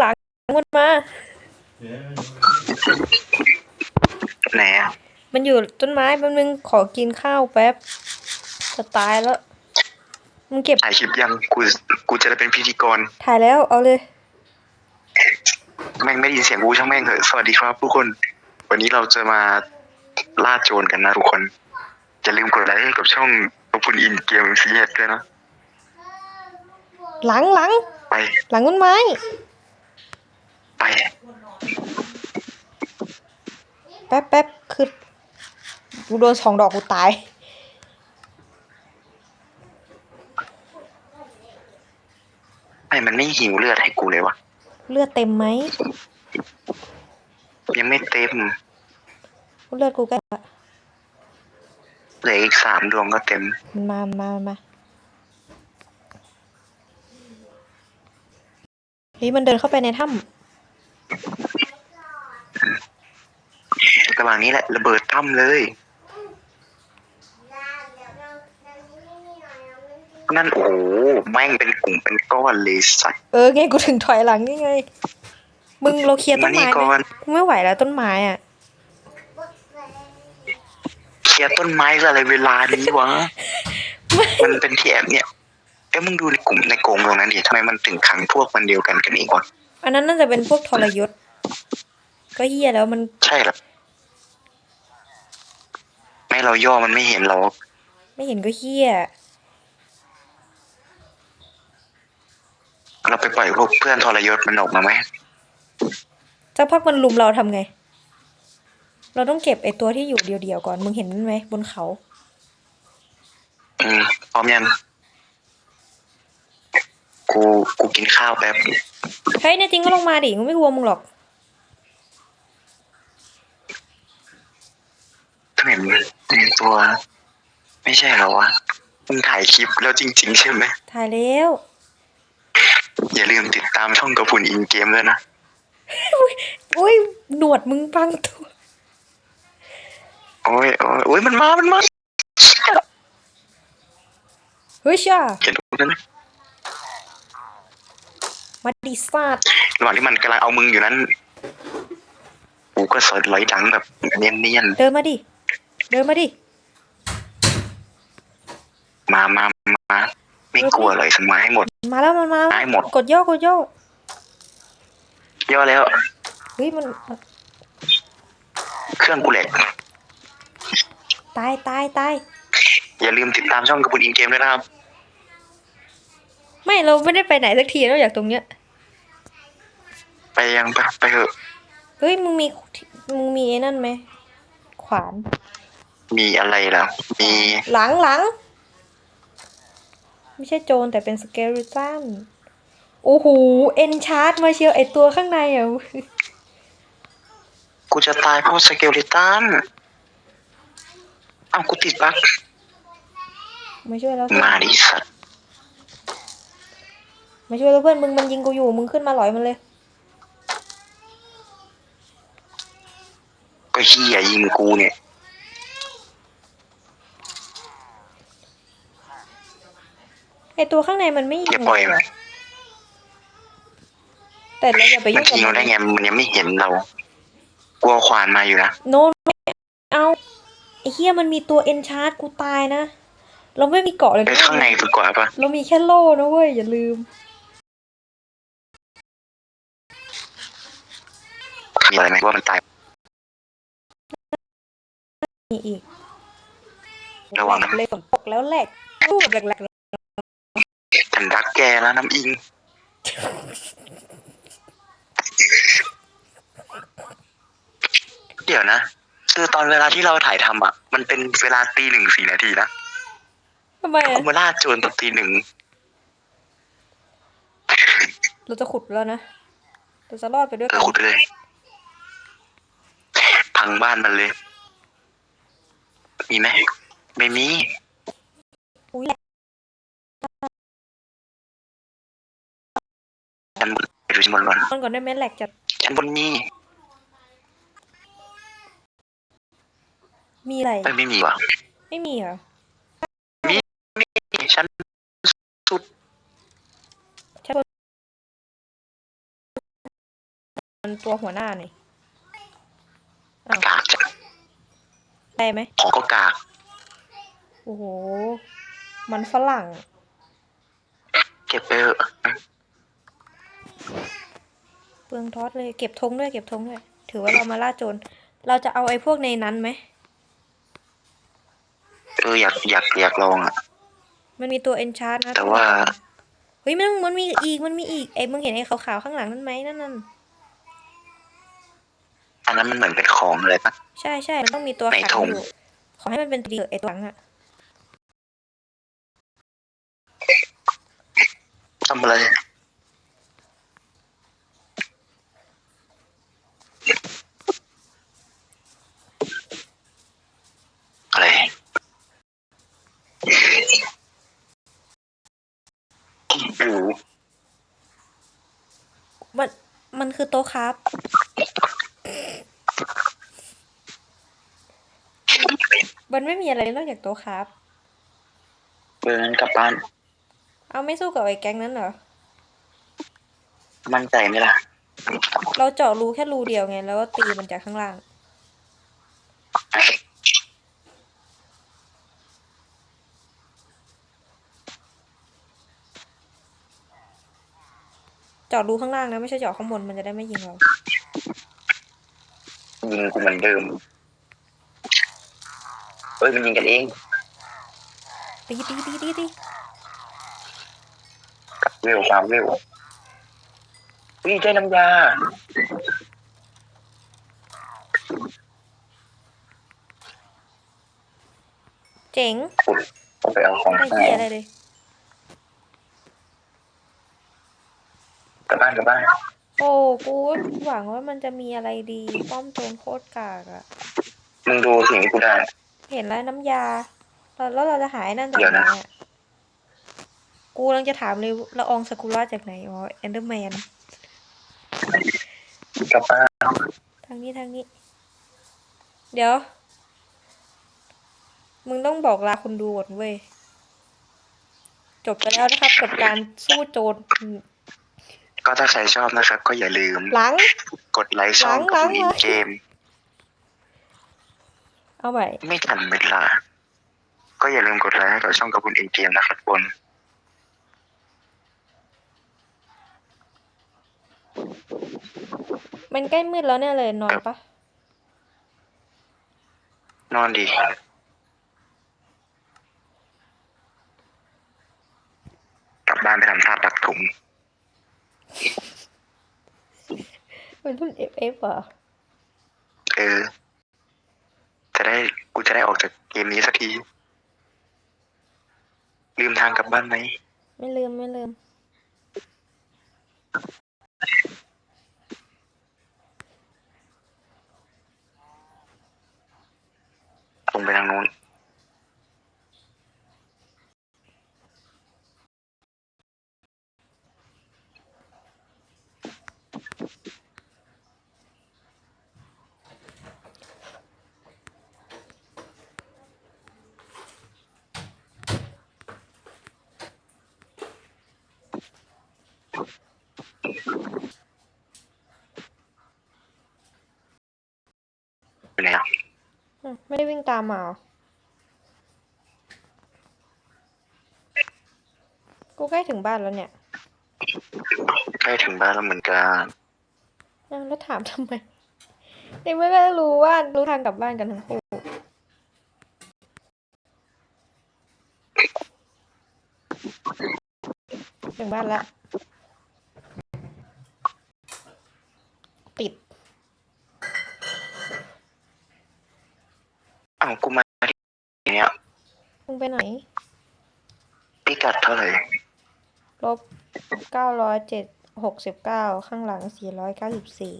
หลังมันมา ไหนอะมันอยู่ต้นไม้แป๊บนึงขอกินข้าวแป๊บจะตายแล้ว มึงเก็บถ่ายคลิปยังกูกูจะได้เป็นพิธีกร ถ่ายแล้วเอาเลย แม่งไม่ได้ยินเสียงกูช่างแม่งเถอะสวัสดีครับทุกคน วันนี้เราจะมาล่าโจรกันนะทุกคนอย่าลืมกดไลค์ให้กับช่องขอบคุณอินเกมซีเอสด้วยนะหลังหลังไป หลังต้นไม้ ไปแป๊บแป๊บคือกูโดนสองดอกกูตาย ไม่มันไม่หิวเลือดให้กูเลยวะเลือดเต็มไหมยังไม่เต็มเลือดกูก็เหลืออีกสามดวงก็เต็มมันมามามาเฮ้ยมันเดินเข้าไปในถ้ ระหว่างนี้แหละระเบิดถ้ำเลย นั่นโอ้โหแม่งเป็นกลุ่มเป็นก้อนเลยสัตว์ำเออไงกูถึงถอยหลังนี่ไง มึงเราเคลียร์ต้นไม้มานี่ก่ไหมอนกูไม่ไหวแล้วต้นไม้อะ เคลียร์ต้นไม้อะไรเวลานี้วะ มันเป็นที่แอบเนี่ยเอ้มึงดูในกลุ่มในกรงตรงนั้นดิทำไมมันถึงขังพวกมันเดียวกันกันเองวะ อันนั้นน่าจะเป็นพวกทรยศ ก็เฮียแล้วมันใช่เหรอไม่เราย่อมันไม่เห็นเราไม่เห็นก็เฮียเราไปปล่อยพวกเพื่อนทรยศมันออกมาไหมสักพักมันลุมเราทำไง เราต้องเก็บไอตัวที่อยู่เดียวๆก่อน มึงเห็นมันไหมบนเขา อืมพร้อมยัง กูกูกินข้าวแป๊บเฮ้ยในจริงก็ลงมาดิกูไม่กลัวมึงหรอกทำไมมันเป็นตัว ไม่ใช่เหรอวะมึงถ่ายคลิปแล้วจริง ๆ ใช่ไหมถ่ายแล้ว อย่าลืมติดตามช่องกระพุนอินเกมด้วยนะอุ้ยหนวดมึงพังตัวโอ้ยโอ้ยโอ้ยมันมา มันมา เฮ้ยช่าเห็นตรงนั้นไหม มาดิซาดระหว่างที่มันกำลังเอามึงอยู่นั้นกูก็สอดไหลหลังแบบเนียนเดินมาดิ เดินมาดิ ๆมามามาไม่กลัวเลยสมัยให้หมด มาแล้วมันมาแล้วหายหมด กดย่อกดย่อย่อแล้ว เฮ้ยมันมันเครื่องกูแหลกตายตายตายอย่าลืมติดตามช่องกระพุนอินเกมด้วยนะครับ ไม่เราไม่ได้ไปไหนสักทีนอกจากตรงเนี้ย ไปยังไปไปเถอะ เฮ้ยมึงมีมึงมีไอ้นั่นไหมขวาน มีอะไรล่ะ มีหลังหลังไม่ใช่โจรแต่เป็นสเกลิตันโอ้โหเอ็นชาร์ดมาเชียวไอตัวข้างในอะกูจะตายเพราะสเกลลิตันอ้าวกูติดบั๊กมาช่วยแล้วมาดิสัตว์ มาช่วยแล้วเพื่อนมึงมันยิงกูอยู่ มึงขึ้นมาหลอยมันเลย ก็เฮียยิงกูเนี่ย ไอตัวข้างในมันไม่ยิอย่างปล่อยเลมัยนแต่เราอย่าไปมัยุ่นงกับยิงเราได้ไงมันยังไม่เห็นเรากลัวขวานมาอยู่นะโนนไม่เอาไอเฮียมันมีตัวเอ็นชาร์ดกูตายนะ เราไม่มีเกาะเลยไปนะข้างในดีกว่าปะเรามีแค่โล่นะเว้ยอย่าลืม มีอะไรไหมว่ามันตาย มีอีกระวังนะ เลยฝนตกแล้วแหลกรูปแหลกฉันรักแกแล้วน้ำอิง เดี๋ยวนะ คือตอนเวลาที่เราถ่ายทำอะ มันเป็นเวลาตีหนึ่งสี่นาทีนะๆทำไมกูอะมาล่าโจรตอนตีหนึ่งเราจะขุดแล้วนะ เราจะรอดไปด้วยเอกัอนขุดไปเลย พังบ้านมันเลย มีไหม ไม่มี อุ้ยแหลกชั้นบนไปดูชั้นบนก่อนมันก่อนได้ไหมแหลกจัดชั้นบนมีมีอะไรเอ้ยไม่มีว่ะไม่มีเหรอมีชั้นสุดชั้นบนมันตัวหัวหน้าหน่อยอ้าว กากจังได้ไหมของก็กากโอ้โห มันฝรั่ง เก็บไปเถอะเปลืองทอดเลย เก็บธงด้วย เก็บธงด้วย ถือว่าเรามาล่าโจร เราจะเอาไอ้พวกในนั้นไหม เอออยากอยากอยากลองอะ มันมีตัวเอนชาร์นะแต่ว่า เฮ้ยมันมันมีอีก มันมีอีก ไอ้มึงเห็นไอ้ขาวๆข้างหลังนั่นไหมนั่นนั่น อันนั้นมันเหมือนเป็นของเลยปะ ใช่ใช่มันต้องมีตัวในขังธง อยู่ขอให้มันเป็นดีไอ้ตัวหลังอะทำอะไรอะไร อยู่มันมันคือโต๊ะครับ มันไม่มีอะไรนอกจากโต๊ะครับเดินกลับบ้าน เอาไม่สู้กับไอ้แก๊งนั้นเหรอ มั่นใจไหมล่ะ เราเจาะรูแค่รูเดียวไง แล้วก็ตีมันจากข้างล่าง เจาะรูข้างล่างนะ ไม่ใช่เจาะข้างบนมันจะได้ไม่ยิงเรา ยิงกูเหมือนเดิมเฮ้ยมันยิงกันเองตีตีตีตีตีเร็วความเร็ววิ่งใช้น้ำยาเจ๋งขุดก็ไปเอาของไม่ข้างเหี้ยในอะไรเลยกลับบ้านกลับบ้านโอ้กูหวังว่ามันจะมีอะไรดี ป้อมโจรโคตรกากอะมึงดูสิ่งที่กูได้ เห็นแล้วน้ำยาแล้วแล้วเราจะหายนั่นจากเดี๋ยวไหนนะอะกูกำลังจะถามเลยละอองสกุล่าจากไหนอ๋อเอนเดอร์แมนกลับบ้านทางนี้ทางนี้ เดี๋ยว มึงต้องบอกลาคุณดูก่อนเว้ย จบไปแล้วนะครับกับการสู้โจรก็ถ้าใครชอบนะครับ ก็อย่าลืม หลัง กดไลค์ช่องหลักับงคุณอิหลันงเกม เอาใหม่ไม่ทันเวลา ก็อย่าลืมกดไลค์ให้กับช่องกับคุณอินเกมนะครับบนมันใกล้มืดแล้วเนี่ยเลยนอนปะนอนดีกลับบ้านไปทำท่าปักถุงเป็นรุ่น FF เหรอเออจะได้กู จะได้ออกจากเกมนี้สักที ลืมทางกลับบ้านไหม ไม่ลืมไม่ลืม ตรงไปทางโน้น ไหนอะอืมไม่ได้วิ่งตามมาเหรอกูใกล้ถึงบ้านแล้วเนี่ย ใกล้ถึงบ้านแล้วเหมือนกันอ้าวแล้วถามทำไมในเมื่อก็รู้ว่ารู้ทางกลับบ้านกันทั้งคู่ถึงบ้านแล้วปิด อ้าวกูมาที่เนี้ยมึงไปไหน พิกัดเท่าไหร่ลบเก้าร้อยเจ็ดหกสิบเก้าข้างหลังสี่ร้อยเก้าสิบสี่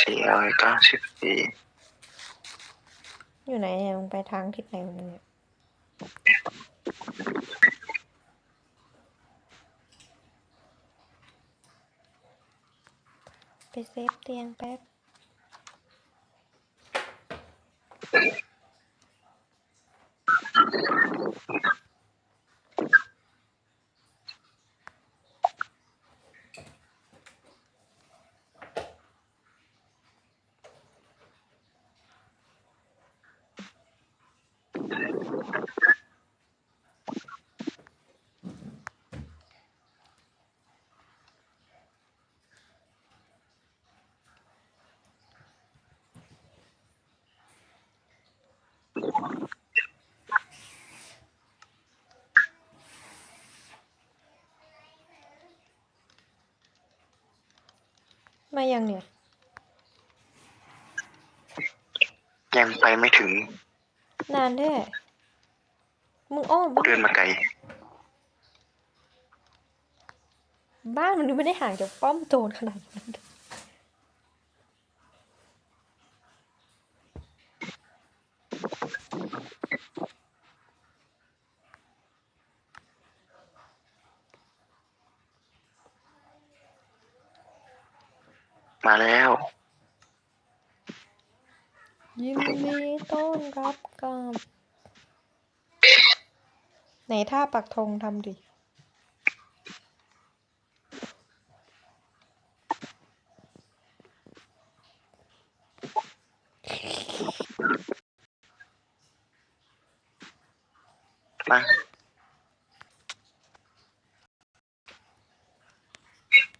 สี่ร้อยเก้าสิบสี่อยู่ไหนเนี่ยมึงไปทางทิศไหนของมึงเนี่ยไปเซฟเตียงแป๊บ มายังเนี่ย ยังไปไม่ถึง นานแท้ มึงอ้อมบ้านเดินมาไกลบ้านมันดูไม่ได้ห่างจากป้อมโจรขนาดนั้นมาแล้ว ยินดีต้อนรับกลับ ไหนท่าปักธงทำดิ